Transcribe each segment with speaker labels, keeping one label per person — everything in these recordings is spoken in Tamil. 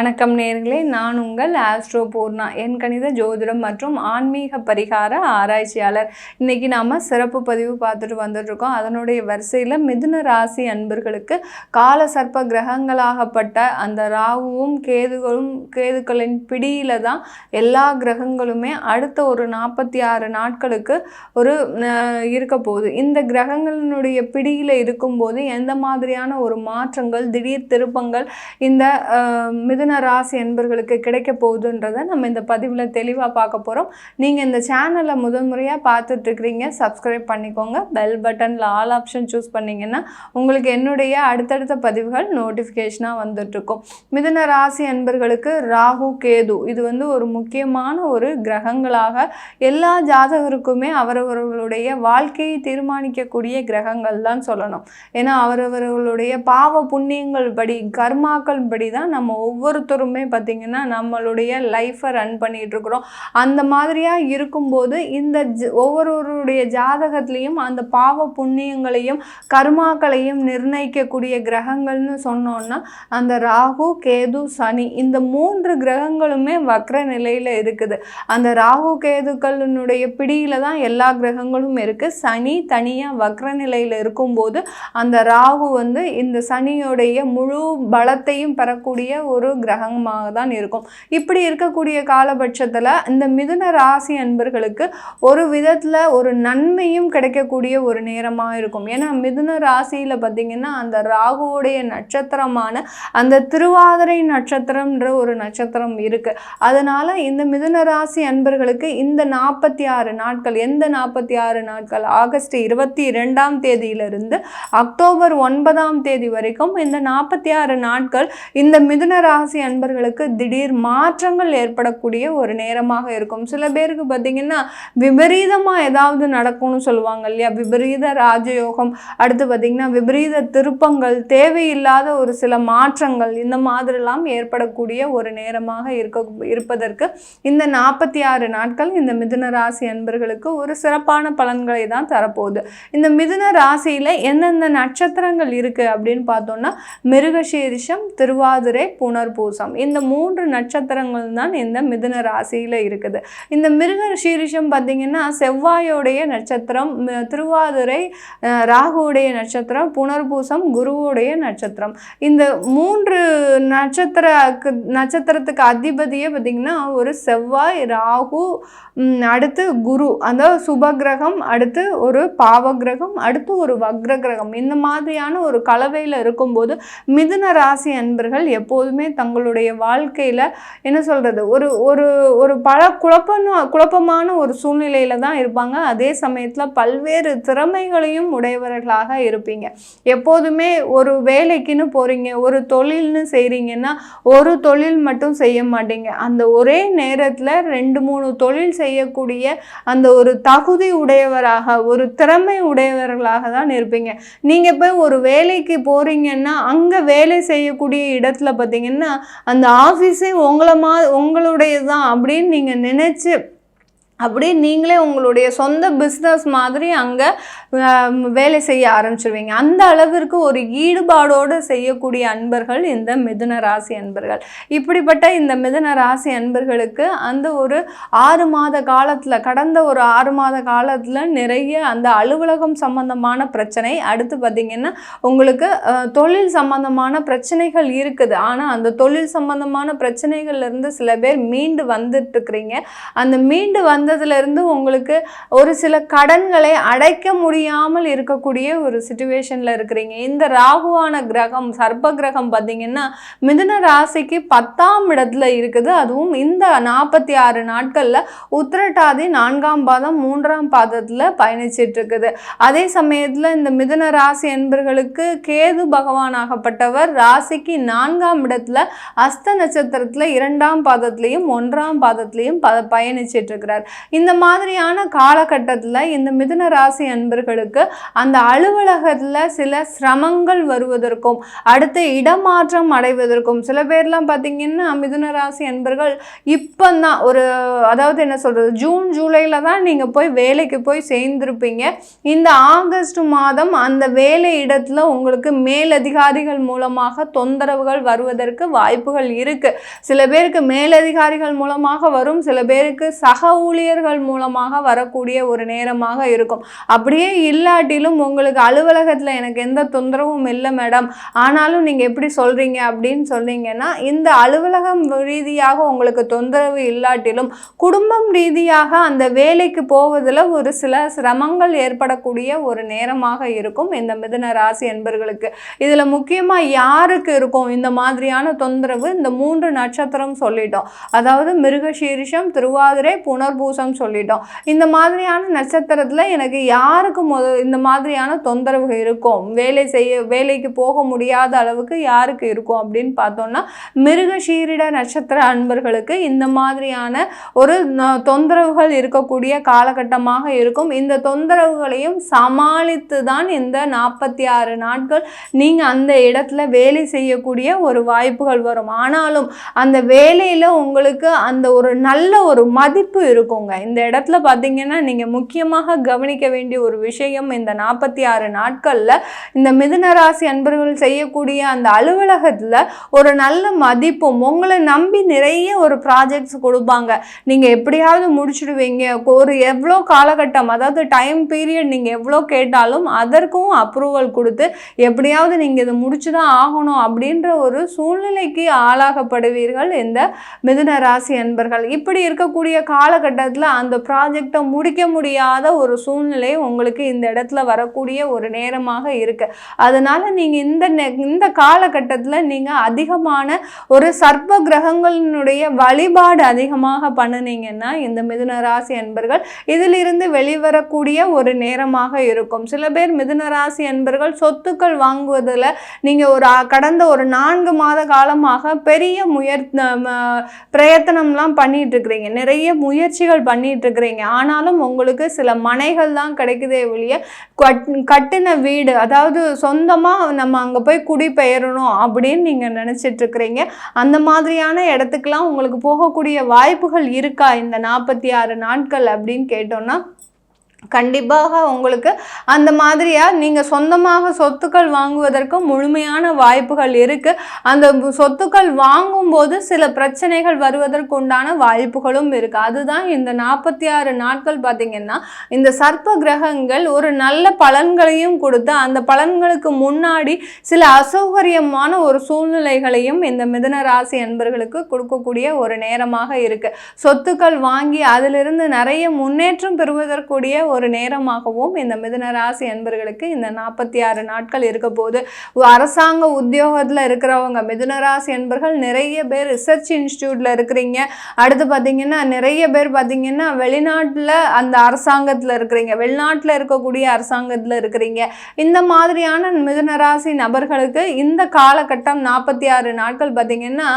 Speaker 1: வணக்கம் நேர்களே நான் உங்கள் ஆஸ்ட்ரோ பூர்ணா. என் கணித ஜோதிடம் மற்றும் ஆன்மீக பரிகார ஆராய்ச்சியாளர். இன்றைக்கி நாம் சிறப்பு பதிவு பார்த்துட்டு வந்துட்ருக்கோம் அதனுடைய வரிசையில் மிதுன ராசி அன்பர்களுக்கு கால சர்ப்ப கிரகங்களாகப்பட்ட அந்த ராகுவும் கேதுகளும் கேதுக்களின் பிடியில் தான் எல்லா கிரகங்களுமே அடுத்த ஒரு நாற்பத்தி ஆறு நாட்களுக்கு ஒரு இருக்க போகுது. இந்த கிரகங்களினுடைய பிடியில் இருக்கும்போது எந்த மாதிரியான ஒரு மாற்றங்கள் திடீர் திருப்பங்கள் இந்த மிதுன மிதுன ராசி என்பர்களுக்கு கிடைக்க போகுதுன்றதை நம்ம இந்த பதிவில் தெளிவாக பார்க்க போகிறோம் நீங்கள் இந்த சேனலை முதல் முறையாக சப்ஸ்கிரைப் பண்ணிக்கோங்க. பெல் பட்டனில் ஆல் ஆப்ஷன் சூஸ் பண்ணிங்கன்னா உங்களுக்கு என்னுடைய அடுத்தடுத்த பதிவுகள் நோட்டிஃபிகேஷனாக வந்துட்டுருக்கும் மிதுன ராசி என்பர்களுக்கு ராகு கேது இது வந்து ஒரு முக்கியமான ஒரு கிரகங்களாக எல்லா ஜாதகருக்குமே அவரவர்களுடைய வாழ்க்கையை தீர்மானிக்கக்கூடிய கிரகங்கள் தான் சொல்லணும். ஏன்னா அவரவர்களுடைய பாவ புண்ணியங்கள் படி கர்மாக்கள் படி தான் நம்ம ஒவ்வொரு ஒவ்வொருத்தருமே பார்த்திங்கன்னா நம்மளுடைய லைஃப்பை ரன் பண்ணிகிட்ருக்குறோம் அந்த மாதிரியாக இருக்கும்போது இந்த ஜ- ஒவ்வொருவருடைய ஜாதகத்துலேயும் அந்த பாவ புண்ணியங்களையும் கர்மாக்களையும் நிர்ணயிக்கக்கூடிய கிரகங்கள்னு சொன்னோன்னா அந்த ராகு கேது சனி இந்த மூன்று கிரகங்களுமே வக்ர நிலையில் இருக்குது. அந்த ராகு கேதுக்களினுடைய பிடியில் தான் எல்லா கிரகங்களும் இருக்குது சனி தனியாக வக்ர நிலையில் இருக்கும்போது அந்த ராகு வந்து இந்த சனியோடைய முழு பலத்தையும் பெறக்கூடிய ஒரு கிரகமாக தான் இருக்கும். இப்படி இருக்கக்கூடிய காலபட்சத்தில் இந்த மிதுன ராசி அன்பர்களுக்கு ஒரு விதத்தில் ஒரு நன்மையும் கிடைக்கக்கூடிய ஒரு நேரமாக இருக்கும். ஏன்னா மிதுன ராசியில் பார்த்தீங்கன்னா அந்த ராகுவுடைய நட்சத்திரமான அந்த திருவாதிரை நட்சத்திரம்ன்ற ஒரு நட்சத்திரம் இருக்குது அதனால் இந்த மிதுன ராசி அன்பர்களுக்கு இந்த நாற்பத்தி ஆறு நாட்கள் எந்த நாற்பத்தி ஆறு நாட்கள்? ஆகஸ்ட் இருபத்தி இரண்டாம் தேதியிலிருந்து அக்டோபர் ஒன்பதாம் தேதி வரைக்கும் இந்த நாற்பத்தி ஆறு நாட்கள் இந்த மிதுன ராசி அன்பர்களுக்கு திடீர் மாற்றங்கள் ஏற்படக்கூடிய ஒரு நேரமாக இருக்கும். சில பேருக்கு பார்த்தீங்கன்னா விபரீதமாக ஏதாவது நடக்கும்னு சொல்லுவாங்க இல்லையா? விபரீத ராஜயோகம் அடுத்து பார்த்தீங்கன்னா விபரீத திருப்பங்கள் தேவையில்லாத ஒரு சில மாற்றங்கள் இந்த மாதிரிலாம் ஏற்படக்கூடிய ஒரு நேரமாக இருக்க இருப்பதற்கு இந்த நாற்பத்தி ஆறு நாட்கள் இந்த மிதுன ராசி அன்பர்களுக்கு ஒரு சிறப்பான பலன்களை தான் தரப்போகுது. இந்த மிதுன ராசியில் எந்தெந்த நட்சத்திரங்கள் இருக்குது அப்படின்னு பார்த்தோம்னா மிருகசீரிஷம் திருவாதிரை பூசம். இந்த மூன்று நட்சத்திரங்கள் தான் இந்த மிதுன ராசியில் இருக்குது. இந்த மிருகசீரிஷம் பார்த்தீங்கன்னா செவ்வாயோடைய நட்சத்திரம் திருவாதுரை திருவாதிரை ராகுவுடைய நட்சத்திரம் புனர்பூசம் குருவுடைய நட்சத்திரம். இந்த மூன்று நட்சத்திர நட்சத்திரத்துக்கு அதிபதியே பார்த்தீங்கன்னா ஒரு செவ்வாய் ராகு அடுத்து குரு. அந்த சுபகிரகம் அடுத்து ஒரு பாவகிரகம் அடுத்து ஒரு வக்ர கிரகம் இந்த மாதிரியான ஒரு கலவையில் இருக்கும்போது மிதுன ராசி அன்பர்கள் எப்போதுமே தங்களுடைய வாழ்க்கையில் என்ன சொல்கிறது ஒரு ஒரு ஒரு பல குழப்பன குழப்பமான ஒரு சூழ்நிலையில் தான் இருப்பாங்க. அதே சமயத்தில் பல்வேறு திறமைகளையும் உடையவர்களாக இருப்பீங்க. எப்போதுமே ஒரு வேலைக்குன்னு போகிறீங்க ஒரு தொழில்னு செய்கிறீங்கன்னா ஒரு தொழில் மட்டும் செய்ய மாட்டீங்க. அந்த ஒரே நேரத்தில் ரெண்டு மூணு தொழில் செய்யக்கூடிய அந்த ஒரு தகுதி உடையவராக ஒரு திறமை உடையவர்களாக தான் இருப்பீங்க. நீங்கள் போய் ஒரு வேலைக்கு போகிறீங்கன்னா அங்கே வேலை செய்யக்கூடிய இடத்துல பார்த்தீங்கன்னா அந்த ஆஃபீஸே உங்களை மா உங்களுடையது தான் அப்படின்னு நீங்கள் நினச்சி அப்படியே நீங்களே உங்களுடைய சொந்த பிஸ்னஸ் மாதிரி அங்கே வேலை செய்ய ஆரம்பிச்சிருவீங்க. அந்த அளவிற்கு ஒரு ஈடுபாடோடு செய்யக்கூடிய அன்பர்கள் இந்த மிதுன ராசி அன்பர்கள். இப்படிப்பட்ட இந்த மிதுன ராசி அன்பர்களுக்கு அந்த ஒரு ஆறு மாத காலத்தில் கடந்த ஒரு ஆறு மாத காலத்தில் நிறைய அந்த அலுவலகம் சம்பந்தமான பிரச்சனை அடுத்து பார்த்திங்கன்னா உங்களுக்கு தொழில் சம்பந்தமான பிரச்சனைகள் இருக்குது. ஆனால் அந்த தொழில் சம்பந்தமான பிரச்சனைகள்லேருந்து சில பேர் மீண்டு வந்துட்டு இருக்கிறீங்க. அந்த மீண்டு வந்து வந்ததுலேருந்து உங்களுக்கு ஒரு சில கடன்களை அடைக்க முடியாமல் இருக்கக்கூடிய ஒரு சுச்சுவேஷனில் இருக்கிறீங்க. இந்த ராகுவான கிரகம் சர்ப்ப கிரகம் பார்த்தீங்கன்னா மிதுன ராசிக்கு பத்தாம் இடத்துல இருக்குது. அதுவும் இந்த நாற்பத்தி ஆறு நாட்களில் உத்திரட்டாதி நான்காம் பாதம் மூன்றாம் பாதத்தில் பயணிச்சிட்டு இருக்குது. அதே சமயத்தில் இந்த மிதுன ராசி என்பர்களுக்கு கேது பகவானாகப்பட்டவர் ராசிக்கு நான்காம் இடத்துல அஸ்த நட்சத்திரத்தில் இரண்டாம் பாதத்திலையும் ஒன்றாம் பாதத்திலையும் ப பயணிச்சிட்டு இருக்கிறார். இந்த மாதிரியான காலகட்டத்தில் இந்த மிதுன ராசி அன்பர்களுக்கு அந்த அலுவலகத்தில் சில சிரமங்கள் வருவதற்கும் அடுத்து இடமாற்றம் அடைவதற்கும் சில பேர்லாம் பார்த்தீங்கன்னா மிதுன ராசி அன்பர்கள் இப்போ தான் ஒரு அதாவது என்ன சொல்கிறது ஜூன் ஜூலையில் தான் நீங்கள் போய் வேலைக்கு போய் சேர்ந்துருப்பீங்க. இந்த ஆகஸ்ட் மாதம் அந்த வேலை இடத்துல உங்களுக்கு மேலதிகாரிகள் மூலமாக தொந்தரவுகள் வருவதற்கு வாய்ப்புகள் இருக்குது சில பேருக்கு மேலதிகாரிகள் மூலமாக வரும் சில பேருக்கு சக ஊழியர்கள் மூலமாக வரக்கூடிய ஒரு நேரமாக இருக்கும். அப்படியே இல்லாட்டிலும் உங்களுக்கு அலுவலகத்தில் எனக்கு எந்த தொந்தரவும் இல்லை மேடம். ஆனாலும் நீங்கள் எப்படி சொல்கிறீங்க அப்படின்னு சொன்னீங்கன்னா இந்த அலுவலகம் ரீதியாக உங்களுக்கு தொந்தரவு இல்லாட்டிலும் குடும்பம் ரீதியாக அந்த வேலைக்கு போவதில் ஒரு சில சிரமங்கள் ஏற்படக்கூடிய ஒரு நேரமாக இருக்கும் இந்த மிதன ராசி என்பர்களுக்கு. இதில் முக்கியமாக யாருக்கு இருக்கும் இந்த மாதிரியான தொந்தரவு? இந்த மூன்று நட்சத்திரம் சொல்லிட்டோம். அதாவது மிருகசீரிஷம் திருவாதிரை பூசம் சொல்லிட்டோம். இந்த மாதிரியான நட்சத்திரத்தில் எனக்கு யாருக்கு முத இந்த மாதிரியான தொந்தரவு இருக்கும்? வேலை செய்ய வேலைக்கு போக முடியாத அளவுக்கு யாருக்கு இருக்கும் அப்படின்னு பார்த்தோம்னா மிருகஷீரிட நட்சத்திர அன்பர்களுக்கு இந்த மாதிரியான ஒரு தொந்தரவுகள் இருக்கக்கூடிய காலகட்டமாக இருக்கும். இந்த தொந்தரவுகளையும் சமாளித்து தான் இந்த நாற்பத்தி ஆறு நாட்கள் நீங்கள் அந்த இடத்துல வேலை செய்யக்கூடிய ஒரு வாய்ப்புகள் வரும். ஆனாலும் அந்த வேலையில் உங்களுக்கு அந்த ஒரு நல்ல ஒரு மதிப்பு இருக்கும். இருக்குங்க இந்த இடத்துல பார்த்தீங்கன்னா நீங்கள் முக்கியமாக கவனிக்க வேண்டிய ஒரு விஷயம் இந்த நாற்பத்தி ஆறு நாட்களில் இந்த மிதுனராசி அன்பர்கள் செய்யக்கூடிய அந்த அலுவலகத்தில் ஒரு நல்ல மதிப்பும் உங்களை நம்பி நிறைய ஒரு ப்ராஜெக்ட்ஸ் கொடுப்பாங்க. நீங்கள் எப்படியாவது முடிச்சிடுவீங்க. ஒரு எவ்வளோ காலகட்டம் அதாவது டைம் பீரியட் நீங்கள் எவ்வளோ கேட்டாலும் அதற்கும் அப்ரூவல் கொடுத்து எப்படியாவது நீங்கள் இதை முடிச்சு தான் ஆகணும் அப்படின்ற ஒரு சூழ்நிலைக்கு ஆளாகப்படுவீர்கள் இந்த மிதுன ராசி அன்பர்கள். இப்படி இருக்கக்கூடிய காலகட்டத்தில் அந்த ப்ராஜெக்டை முடிக்க முடியாத ஒரு சூழ்நிலை உங்களுக்கு இந்த இடத்துல வரக்கூடிய ஒரு நேரமாக இருக்கு. அதனால நீங்கள் இந்த இந்த காலகட்டத்தில் நீங்கள் அதிகமான ஒரு சர்ப்ப கிரகங்களினுடைய வழிபாடு அதிகமாக பண்ணுனீங்கன்னா இந்த மிதுன ராசி அன்பர்கள் இதிலிருந்து வெளிவரக்கூடிய ஒரு நேரமாக இருக்கும். சில பேர் மிதுன ராசி அன்பர்கள் சொத்துக்கள் வாங்குவதில் நீங்கள் ஒரு கடந்த ஒரு நான்கு மாத காலமாக பெரிய முயற் பிரயத்தனம்லாம் பண்ணிட்டு இருக்கிறீங்க. நிறைய முயற்சிகள் பண்ணிட்டு இருக்கிறீங்க ஆனாலும் உங்களுக்கு சில மனைகள் தான் கிடைக்குதே ஒழிய கட்- கட்டின வீடு அதாவது சொந்தமாக நம்ம அங்கே போய் குடிபெயரணும் அப்படின்னு நீங்கள் நினச்சிட்டு இருக்கிறீங்க அந்த மாதிரியான இடத்துக்குலாம் உங்களுக்கு போகக்கூடிய வாய்ப்புகள் இருக்கா இந்த நாற்பத்தி ஆறு நாட்கள் அப்படின்னு கேட்டோம்னா? கண்டிப்பாக உங்களுக்கு அந்த மாதிரியாக நீங்கள் சொந்தமாக சொத்துக்கள் வாங்குவதற்கு முழுமையான வாய்ப்புகள் இருக்குது அந்த சொத்துக்கள் வாங்கும்போது சில பிரச்சனைகள் வருவதற்கு உண்டான வாய்ப்புகளும் இருக்குது அதுதான் இந்த நாற்பத்தி ஆறு நாட்கள் பார்த்திங்கன்னா இந்த சர்ப்ப கிரகங்கள் ஒரு நல்ல பலன்களையும் கொடுத்து அந்த பலன்களுக்கு முன்னாடி சில அசௌகரியமான ஒரு சூழ்நிலைகளையும் இந்த மிதன ராசி அன்பர்களுக்கு கொடுக்கக்கூடிய ஒரு நேரமாக இருக்குது சொத்துக்கள் வாங்கி அதிலிருந்து நிறைய முன்னேற்றம் பெறுவதற்குரிய ஒரு நேரமாகவும் இந்த மிதுன ராசி அன்பர்களுக்கு இந்த நாற்பத்தி ஆறு நாட்கள் இருக்க போது அரசாங்க உத்தியோகத்தில் இருக்கிறவங்க மிதுன ராசி அன்பர்கள் நிறைய பேர் ரிசர்ச் இன்ஸ்டியூட்டில் இருக்கிறீங்க. அடுத்து பார்த்தீங்கன்னா நிறைய பேர் பார்த்தீங்கன்னா வெளிநாட்டில் அந்த அரசாங்கத்தில் இருக்கிறீங்க. வெளிநாட்டில் இருக்கக்கூடிய அரசாங்கத்தில் இருக்கிறீங்க. இந்த மாதிரியான மிதுன ராசி நபர்களுக்கு இந்த காலகட்டம் நாற்பத்தி ஆறு நாட்கள் பார்த்தீங்கன்னா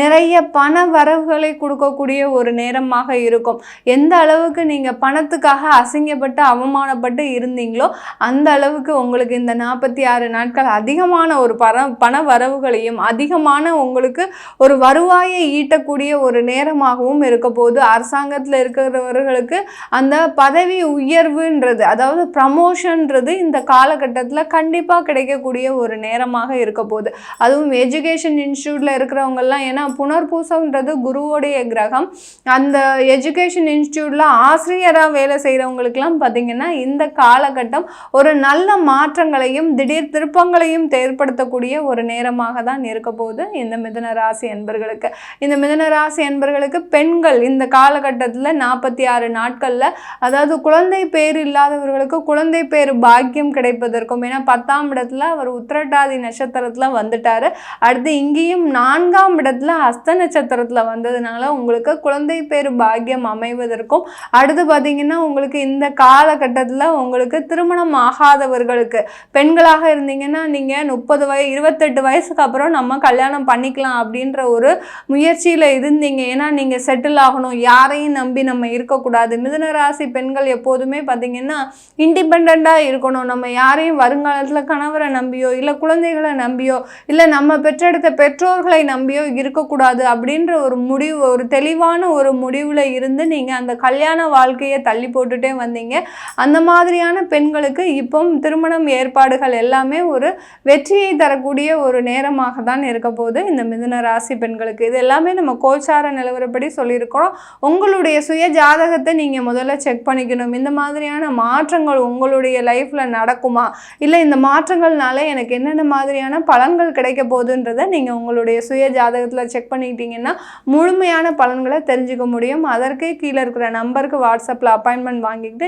Speaker 1: நிறைய பண வரவுகளை கொடுக்கக்கூடிய ஒரு நேரமாக இருக்கும். எந்த அளவுக்கு நீங்கள் பணத்துக்காக அசிங்க அசிங்கப்பட்டு அவமானப்பட்டு இருந்தீங்களோ அந்த அளவுக்கு உங்களுக்கு இந்த நாற்பத்தி ஆறு நாட்கள் அதிகமான ஒரு பர பண வரவுகளையும் அதிகமான உங்களுக்கு ஒரு வருவாயை ஈட்டக்கூடிய ஒரு நேரமாகவும் இருக்க போது அரசாங்கத்தில் இருக்கிறவர்களுக்கு அந்த பதவி உயர்வுன்றது அதாவது ப்ரமோஷன்ன்றது இந்த காலகட்டத்தில் கண்டிப்பாக கிடைக்கக்கூடிய ஒரு நேரமாக இருக்க போகுது. அதுவும் எஜுகேஷன் இன்ஸ்டியூட்டில் இருக்கிறவங்கெல்லாம் ஏன்னா புனர்பூசம்ன்றது குருவோடைய கிரகம். அந்த எஜுகேஷன் இன்ஸ்டியூட்டில் ஆசிரியராக வேலை செய்கிறவங்களுக்குலாம் செய்கிறவங்களுக்கெல்லாம் பார்த்தீங்கன்னா இந்த காலகட்டம் ஒரு நல்ல மாற்றங்களையும் திடீர் திருப்பங்களையும் ஏற்படுத்தக்கூடிய ஒரு நேரமாக தான் இருக்க போகுது இந்த மிதன ராசி என்பர்களுக்கு. இந்த மிதன ராசி என்பர்களுக்கு பெண்கள் இந்த காலகட்டத்தில் நாற்பத்தி ஆறு நாட்களில் அதாவது குழந்தை பேர் இல்லாதவர்களுக்கு குழந்தை பேர் பாக்கியம் கிடைப்பதற்கும் ஏன்னா பத்தாம் இடத்துல அவர் உத்திரட்டாதி நட்சத்திரத்தில் வந்துட்டார். அடுத்து இங்கேயும் நான்காம் இடத்துல ஹஸ்த நட்சத்திரத்தில் வந்ததுனால உங்களுக்கு குழந்தை பேர் பாக்கியம் அமைவதற்கும் அடுத்து பார்த்தீங்கன்னா உங்களுக்கு இந்த காலகட்டத்தில் உங்களுக்கு திருமணம் ஆகாதவர்களுக்கு. பெண்களாக இருந்தீங்கன்னா நீங்கள் முப்பது வய இருபத்தெட்டு வயசுக்கு அப்புறம் நம்ம கல்யாணம் பண்ணிக்கலாம் அப்படின்ற ஒரு முயற்சியில் இருந்தீங்க. ஏன்னா நீங்கள் செட்டில் ஆகணும். யாரையும் நம்பி நம்ம இருக்கக்கூடாது. மிதுனராசி பெண்கள் எப்போதுமே பார்த்தீங்கன்னா இண்டிபெண்ட்டாக இருக்கணும். நம்ம யாரையும் வருங்காலத்தில் கணவரை நம்பியோ இல்லை குழந்தைகளை நம்பியோ இல்லை நம்ம பெற்றெடுத்த பெற்றோர்களை நம்பியோ இருக்கக்கூடாது அப்படின்ற ஒரு முடிவு ஒரு தெளிவான ஒரு முடிவில் இருந்து நீங்கள் அந்த கல்யாண வாழ்க்கையை தள்ளி போட்டுட்டே வந்தீங்க. அந்த மாதிரியான பெண்களுக்கு இப்போ திருமணம் ஏற்பாடுகள் எல்லாமே ஒரு வெற்றியை தரக்கூடிய ஒரு நேரமாக தான் இருக்க போது இந்த மிதுன ராசி பெண்களுக்கு இது எல்லாமே நம்ம கோச்சார நிலவரப்படி சொல்லியிருக்கிறோம். உங்களுடைய சுய ஜாதகத்தை நீங்கள் முதல்ல செக் பண்ணிக்கணும். இந்த மாதிரியான மாற்றங்கள் உங்களுடைய லைஃப்பில் நடக்குமா? இல்லை இந்த மாற்றங்கள்னால எனக்கு என்னென்ன மாதிரியான பலன்கள் கிடைக்க போகுதுன்றதை நீங்கள் உங்களுடைய சுய ஜாதகத்தில் செக் பண்ணிக்கிட்டீங்கன்னா முழுமையான பலன்களை தெரிஞ்சுக்க முடியும். அதற்கே கீழே இருக்கிற நம்பருக்கு வாட்ஸ்அப்பில் அப்பாயின்மெண்ட் வாங்கிக்கிட்டு